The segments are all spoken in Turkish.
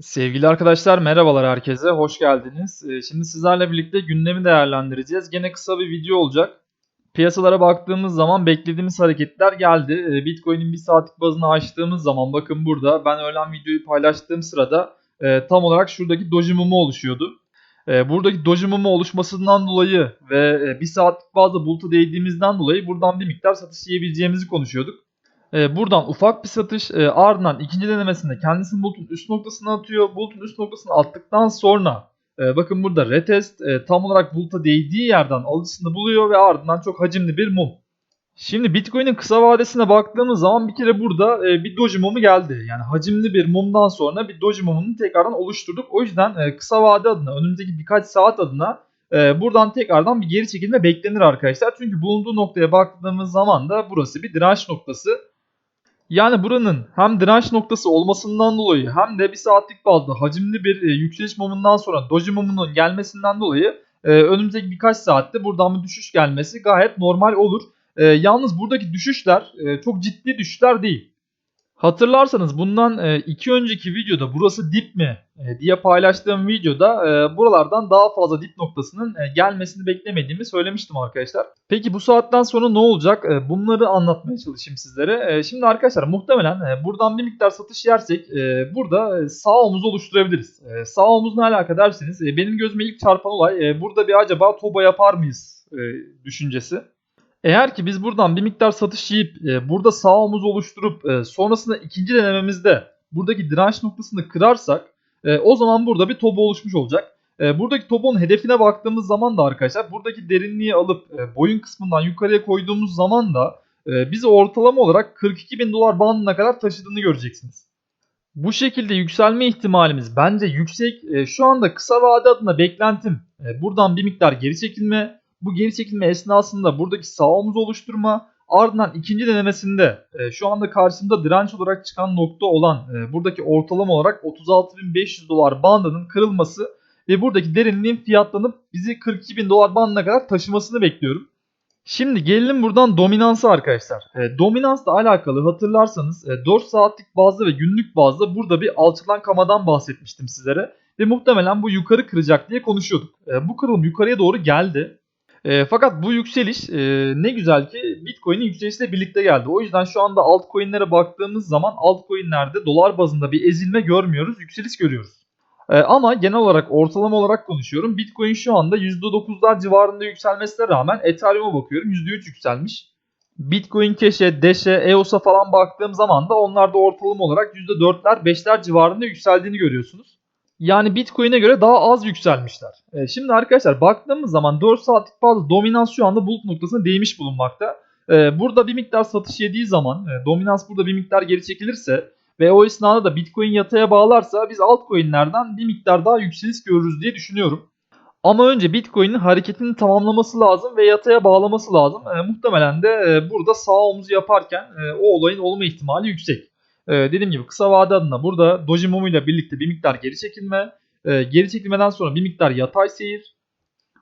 Sevgili arkadaşlar merhabalar herkese, hoş geldiniz. Ee, Şimdi sizlerle birlikte gündemi değerlendireceğiz. Gene kısa bir video olacak. Piyasalara baktığımız zaman beklediğimiz hareketler geldi. Ee, Bitcoin'in bir saatlik bazını açtığımız zaman bakın burada ben öğlen videoyu paylaştığım sırada e, tam olarak şuradaki doji mumu oluşuyordu. E, Buradaki doji mumu oluşmasından dolayı ve e, bir saatlik bazda buluta değdiğimizden dolayı buradan bir miktar satış yiyebileceğimizi konuşuyorduk. E, buradan ufak bir satış e, ardından ikinci denemesinde kendisini bulutun üst noktasına atıyor. Bulutun üst noktasına attıktan sonra e, bakın burada retest e, tam olarak buluta değdiği yerden alıcısını buluyor ve ardından çok hacimli bir mum. Şimdi Bitcoin'in kısa vadesine baktığımız zaman bir kere burada e, bir doji mumu geldi. Yani hacimli bir mumdan sonra bir doji mumunu tekrardan oluşturduk. O yüzden e, kısa vade adına önümüzdeki birkaç saat adına e, buradan tekrardan bir geri çekilme beklenir arkadaşlar. Çünkü bulunduğu noktaya baktığımız zaman da burası bir direnç noktası. Yani buranın hem direnç noktası olmasından dolayı hem de bir saatlik bazda hacimli bir e, yükseliş mumundan sonra doji mumunun gelmesinden dolayı e, önümüzdeki birkaç saatte buradan bir düşüş gelmesi gayet normal olur. E, yalnız buradaki düşüşler çok ciddi düşüşler değil. Hatırlarsanız bundan e, iki önceki videoda burası dip mi e, diye paylaştığım videoda e, buralardan daha fazla dip noktasının gelmesini beklemediğimi söylemiştim arkadaşlar. Peki bu saatten sonra ne olacak? Bunları anlatmaya çalışayım sizlere. Şimdi arkadaşlar muhtemelen buradan bir miktar satış yersek burada sağ omuz oluşturabiliriz. Sağ omuz ne alaka derseniz benim gözüme ilk çarpan olay burada bir acaba toba yapar mıyız düşüncesi. Eğer ki biz buradan bir miktar satış yiyip e, burada sağ omuz oluşturup e, sonrasında ikinci denememizde buradaki direnç noktasını kırarsak e, o zaman burada bir topu oluşmuş olacak. E, buradaki topun hedefine baktığımız zaman da arkadaşlar buradaki derinliği alıp e, boyun kısmından yukarıya koyduğumuz zaman da e, bizi ortalama olarak 42 bin dolar bandına kadar taşıdığını göreceksiniz. Bu şekilde yükselme ihtimalimiz bence yüksek. E, şu anda kısa vade adına beklentim e, buradan bir miktar geri çekilme. Bu geri çekilme esnasında buradaki sağ omuz oluşturma ardından ikinci denemesinde e, şu anda karşımda direnç olarak çıkan nokta olan e, buradaki ortalama olarak 36.500 dolar bandının kırılması ve buradaki derinliğin fiyatlanıp bizi 42.000 dolar bandına kadar taşımasını bekliyorum. Şimdi gelelim buradan dominansa arkadaşlar. E, dominansla alakalı hatırlarsanız e, 4 saatlik bazda ve günlük bazda burada bir alçalan kamadan bahsetmiştim sizlere. Ve muhtemelen bu yukarı kıracak diye konuşuyorduk. E, bu kırılım yukarıya doğru geldi. E, fakat bu yükseliş e, ne güzel ki Bitcoin'in yükselişiyle birlikte geldi. O yüzden şu anda altcoin'lere baktığımız zaman altcoin'lerde dolar bazında bir ezilme görmüyoruz, yükseliş görüyoruz. E, ama genel olarak ortalama olarak konuşuyorum. Bitcoin şu anda %9'lar civarında yükselmesine rağmen Ethereum'a bakıyorum %3 yükselmiş. Bitcoin Cash'e, Dash'e, EOS'a falan baktığım zaman da onlar da ortalama olarak %4'ler 5'ler civarında yükseldiğini görüyorsunuz. Yani Bitcoin'e göre daha az yükselmişler. E, şimdi arkadaşlar baktığımız zaman 4 saatlik bazı dominans şu anda bulut noktasına değmiş bulunmakta. E, burada bir miktar satış yediği zaman e, dominans burada bir miktar geri çekilirse ve o esnada da Bitcoin yataya bağlarsa biz altcoin'lerden bir miktar daha yükseliş görürüz diye düşünüyorum. Ama önce Bitcoin'in hareketini tamamlaması lazım ve yataya bağlaması lazım. E, muhtemelen de e, burada sağ omuzu yaparken e, o olayın olma ihtimali yüksek. Ee, dediğim gibi kısa vade adına burada Doji Mumu ile birlikte bir miktar geri çekilme. E, geri çekilmeden sonra bir miktar yatay seyir.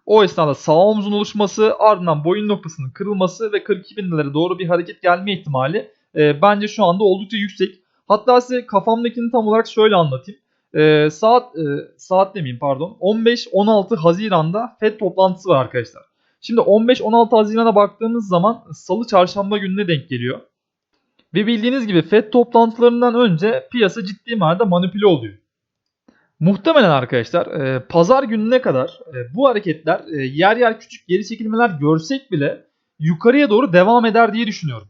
O esnada sağ omzun oluşması ardından boyun noktasının kırılması ve 42 bin lira doğru bir hareket gelme ihtimali e, bence şu anda oldukça yüksek. Hatta size kafamdakini tam olarak şöyle anlatayım. E, saat e, saat demeyeyim pardon 15-16 Haziran'da FED toplantısı var arkadaşlar. Şimdi 15-16 Haziran'a baktığımız zaman salı çarşamba gününe denk geliyor. Ve bildiğiniz gibi FED toplantılarından önce piyasa ciddi manada manipüle oluyor. Muhtemelen arkadaşlar e, pazar gününe kadar e, bu hareketler e, yer yer küçük geri çekilmeler görsek bile yukarıya doğru devam eder diye düşünüyorum.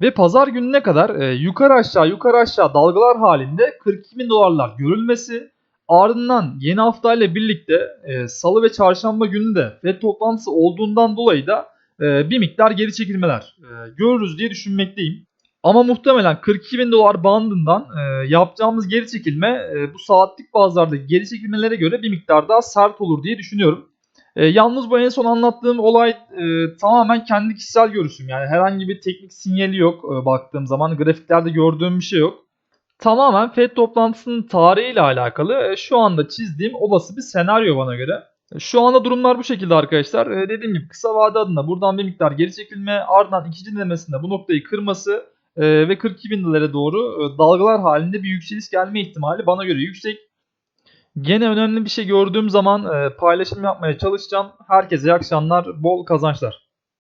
Ve pazar gününe kadar e, yukarı aşağı yukarı aşağı dalgalar halinde 42 bin dolarlar görülmesi ardından yeni hafta ile birlikte salı ve çarşamba günü de FED toplantısı olduğundan dolayı da bir miktar geri çekilmeler görürüz diye düşünmekteyim. Ama muhtemelen 42 bin dolar bandından e, yapacağımız geri çekilme e, bu saatlik bazlardaki geri çekilmelere göre bir miktar daha sert olur diye düşünüyorum. E, yalnız bu en son anlattığım olay e, tamamen kendi kişisel görüşüm. Yani herhangi bir teknik sinyali yok e, baktığım zaman. Grafiklerde gördüğüm bir şey yok. Tamamen FED toplantısının tarihiyle alakalı e, şu anda çizdiğim olası bir senaryo bana göre. E, Şu anda durumlar bu şekilde arkadaşlar. E, dediğim gibi kısa vade adına buradan bir miktar geri çekilme ardından ikinci denemesinde bu noktayı kırması e, ve 42 bin dolara doğru e, dalgalar halinde bir yükseliş gelme ihtimali bana göre yüksek. Gene önemli bir şey gördüğüm zaman e, paylaşım yapmaya çalışacağım. Herkese iyi akşamlar, bol kazançlar.